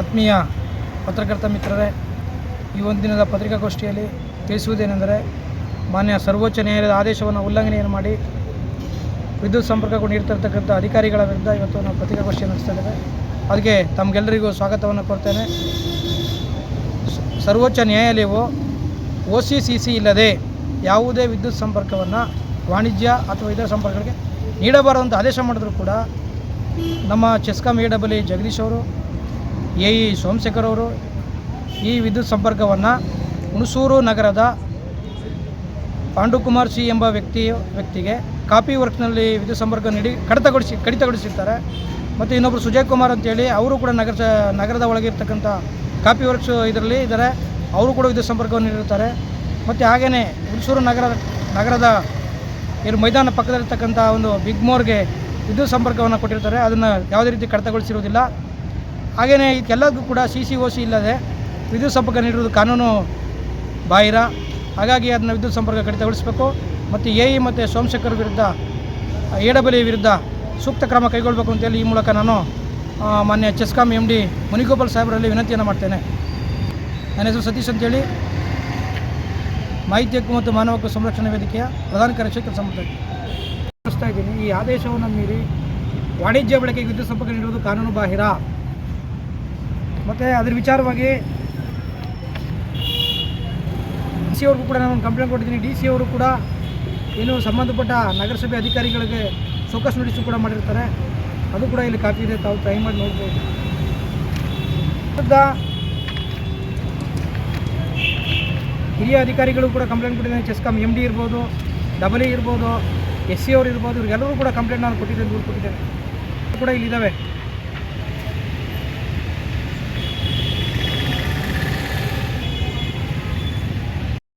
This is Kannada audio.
ಆತ್ಮೀಯ ಪತ್ರಕರ್ತ ಮಿತ್ರರೇ, ಈ ಒಂದು ದಿನದ ಪತ್ರಿಕಾಗೋಷ್ಠಿಯಲ್ಲಿ ತಿಳಿಸುವುದೇನೆಂದರೆ, ಮಾನ್ಯ ಸರ್ವೋಚ್ಚ ನ್ಯಾಯಾಲಯದ ಆದೇಶವನ್ನು ಉಲ್ಲಂಘನೆಯನ್ನು ಮಾಡಿ ವಿದ್ಯುತ್ ಸಂಪರ್ಕಗಳು ನೀಡ್ತಿರ್ತಕ್ಕಂಥ ಅಧಿಕಾರಿಗಳ ವಿರುದ್ಧ ಇವತ್ತು ನಾವು ಪತ್ರಿಕಾಗೋಷ್ಠಿ ನಡೆಸ್ತಾ ಇದ್ದೇವೆ. ಅದಕ್ಕೆ ತಮಗೆಲ್ಲರಿಗೂ ಸ್ವಾಗತವನ್ನು ಕೊಡ್ತೇನೆ ಸರ್ವೋಚ್ಚ ನ್ಯಾಯಾಲಯವು ಒ ಸಿ ಇಲ್ಲದೆ ಯಾವುದೇ ವಿದ್ಯುತ್ ಸಂಪರ್ಕವನ್ನು ವಾಣಿಜ್ಯ ಅಥವಾ ಇತರ ಸಂಪರ್ಕಗಳಿಗೆ ನೀಡಬಾರದು ಅಂತ ಆದೇಶ ಮಾಡಿದ್ರು ಕೂಡ ನಮ್ಮ CESCOM A double E Jagadish ಅವರು, ಎ ಇ ಸೋಮಶೇಖರ್ ಅವರು ಈ ವಿದ್ಯುತ್ ಸಂಪರ್ಕವನ್ನು ಹುಣಸೂರು ನಗರದ ಪಾಂಡುಕುಮಾರ್ ಸಿ ಎಂಬ ವ್ಯಕ್ತಿ, ವ್ಯಕ್ತಿಗೆ ಕಾಪಿ ವರ್ಕ್ನಲ್ಲಿ ವಿದ್ಯುತ್ ಸಂಪರ್ಕ ನೀಡಿ ಕಡಿತಗೊಳಿಸಿ, ಕಡಿತಗೊಳಿಸಿರ್ತಾರೆ. ಮತ್ತು ಇನ್ನೊಬ್ಬರು ಸುಜಯ್ ಕುಮಾರ್ ಅಂತೇಳಿ, ಅವರು ಕೂಡ ನಗರ ನಗರದ ಒಳಗಿರ್ತಕ್ಕಂಥ ಕಾಪಿ ವರ್ಕ್ಸ್ ಇದರಲ್ಲಿ ಇದ್ದಾರೆ. ಅವರು ಕೂಡ ವಿದ್ಯುತ್ ಸಂಪರ್ಕವನ್ನು ನೀಡಿರ್ತಾರೆ. ಮತ್ತು ಹಾಗೆಯೇ ಹುಣಸೂರು ನಗರ, ನಗರದ ಏನು ಮೈದಾನ ಪಕ್ಕದಲ್ಲಿರ್ತಕ್ಕಂಥ ಒಂದು ಬಿಗ್ ಮೋರ್ಗೆ ವಿದ್ಯುತ್ ಸಂಪರ್ಕವನ್ನು ಕೊಟ್ಟಿರ್ತಾರೆ, ಅದನ್ನು ಯಾವುದೇ ರೀತಿ ಕಡಿತಗೊಳಿಸಿರುವುದಿಲ್ಲ. ಹಾಗೆಯೇ ಇದಕ್ಕೆಲ್ಲದಕ್ಕೂ ಕೂಡ ಸಿ ಸಿ ಓ ಸಿ ಇಲ್ಲದೆ ವಿದ್ಯುತ್ ಸಂಪರ್ಕ ನೀಡುವುದು ಕಾನೂನು ಬಾಹಿರ. ಹಾಗಾಗಿ ಅದನ್ನು ವಿದ್ಯುತ್ ಸಂಪರ್ಕ ಕಡಿತಗೊಳಿಸಬೇಕು. ಮತ್ತು ಎ ಇ ಮತ್ತು ಸೋಮಶೇಖರ್ ವಿರುದ್ಧ, ಎ ಡಬ್ಲ್ಯೂ ವಿರುದ್ಧ ಸೂಕ್ತ ಕ್ರಮ ಕೈಗೊಳ್ಳಬೇಕು ಅಂತೇಳಿ ಈ ಮೂಲಕ ನಾನು ಮಾನ್ಯ ಚೆಸ್ಕಾಂ ಎಂ ಡಿ ಮುನಿಗೋಪಾಲ್ ಸಾಹೇಬರಲ್ಲಿ ವಿನಂತಿಯನ್ನು ಮಾಡ್ತೇನೆ. ನನ್ನ ಹೆಸರು ಸತೀಶ್ ಅಂತೇಳಿ. ಮಾಹಿತಿ ಹಕ್ಕು ಮತ್ತು ಮಾನವ ಹಕ್ಕು ಸಂರಕ್ಷಣಾ ವೇದಿಕೆಯ ಪ್ರಧಾನ ಕಾರ್ಯದರ್ಶಿ ಕೆಲಸ ಈ ಆದೇಶವನ್ನು ಮೀರಿ ವಾಣಿಜ್ಯ ಬಳಕೆಗೆ ವಿದ್ಯುತ್ ಸಂಪರ್ಕ ನೀಡುವುದು ಕಾನೂನು ಬಾಹಿರ. ಮತ್ತು ಅದ್ರ ವಿಚಾರವಾಗಿ ಡಿ ಸಿ ಅವ್ರಿಗೂ ಕೂಡ ನಾನು ಕಂಪ್ಲೇಂಟ್ ಕೊಟ್ಟಿದ್ದೀನಿ. ಡಿ ಸಿ ಅವರು ಕೂಡ ಏನು ಸಂಬಂಧಪಟ್ಟ ನಗರಸಭೆ ಅಧಿಕಾರಿಗಳಿಗೆ ಸೋಕಸ್ ನೋಟಿಸು ಕೂಡ ಮಾಡಿರ್ತಾರೆ. ಅದು ಕೂಡ ಇಲ್ಲಿ ಕಾಪಿ ಇದೆ. ತಾವು ಟ್ರೈ ಮಾಡಿ ನೋಡ್ಬೋದು. ಹಿರಿಯ ಅಧಿಕಾರಿಗಳು ಕೂಡ ಕಂಪ್ಲೇಂಟ್ ಕೊಟ್ಟಿದ್ದೀನಿ ಚೆಸ್ಕಾಮ್ ಎಂ ಡಿ ಇರ್ಬೋದು ಡಬಲ್ ಇ ಇರ್ಬೋದು ಎಸ್ ಸಿ ಅವ್ರು ಇರ್ಬೋದು ಇವ್ರಿಗೆಲ್ಲರೂ ಕೂಡ ಕಂಪ್ಲೇಂಟ್ ನಾನು ಕೊಟ್ಟಿದ್ದೇನೆ ದೂರು ಕೊಟ್ಟಿದ್ದೇನೆ. ಕೂಡ ಇಲ್ಲಿದ್ದಾವೆ.